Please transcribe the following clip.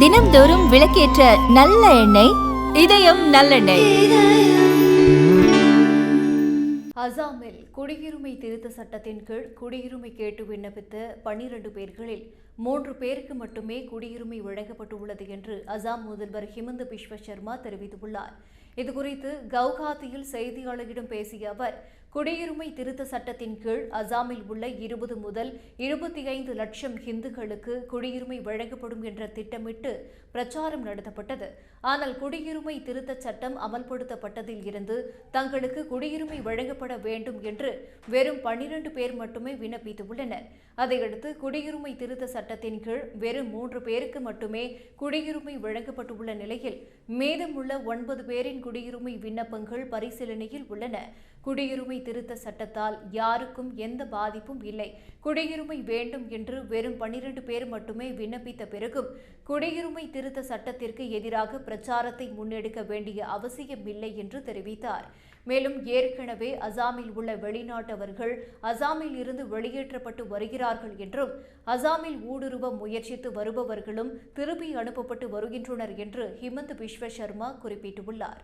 தினம்தோறும் விளக்கேற்ற நல்ல எண்ணெய் இதயம் நல்லெண்ணெய். அசாமில் குடியுரிமை திருத்த சட்டத்தின் கீழ் குடியுரிமை கேட்டு விண்ணப்பித்த பன்னிரண்டு பேர்களில் மூன்று பேருக்கு மட்டுமே குடியுரிமை வழங்கப்பட்டுள்ளது என்று அசாம் முதல்வர் ஹிமந்த பிஸ்வ சர்மா தெரிவித்துள்ளார். இதுகுறித்து கவுகாத்தியில் செய்தியாளர்களிடம் பேசிய அவர் குடியுரிமை திருத்த சட்டத்தின் கீழ் அசாமில் உள்ள இருபது முதல் இருபத்தி ஐந்து லட்சம் இந்துக்களுக்கு குடியுரிமை வழங்கப்படும் என்ற திட்டமிட்டு பிரச்சாரம் நடத்தப்பட்டது. ஆனால் குடியுரிமை திருத்த சட்டம் அமல்படுத்தப்பட்டதில் இருந்து தங்களுக்கு குடியுரிமை வழங்கப்பட வேண்டும் என்று வெறும் பன்னிரண்டு பேர் மட்டுமே விண்ணப்பித்துள்ளனர். அதையடுத்து குடியுரிமை திருத்த சட்டத்தின் கீழ் வெறும் மூன்று பேருக்கு மட்டுமே குடியுரிமை வழங்கப்பட்டுள்ள நிலையில் மீதமுள்ள ஒன்பது பேரின் குடியுரிமை விண்ணப்பங்கள் பரிசீலனையில் உள்ளன. குடியுரிமை திருத்த சட்டத்தால் யாருக்கும் எந்த பாதிப்பும் இல்லை. குடியுரிமை வேண்டும் என்று வெறும் பன்னிரண்டு பேர் மட்டுமே விண்ணப்பித்த பிறகும் குடியுரிமை திருத்த சட்டத்திற்கு எதிராக பிரச்சாரத்தை முன்னெடுக்க வேண்டிய அவசியமில்லை என்று தெரிவித்தார். மேலும் ஏற்கனவே அசாமில் உள்ள வெளிநாட்டவர்கள் அசாமில் இருந்து வெளியேற்றப்பட்டு வருகிறார்கள் என்றும் அசாமில் ஊடுருவ முயற்சித்து வருபவர்களும் திருப்பி அனுப்பப்பட்டு வருகின்றனர் என்று ஹிமந்த் பிஸ்வ சர்மா குறிப்பிட்டுள்ளார்.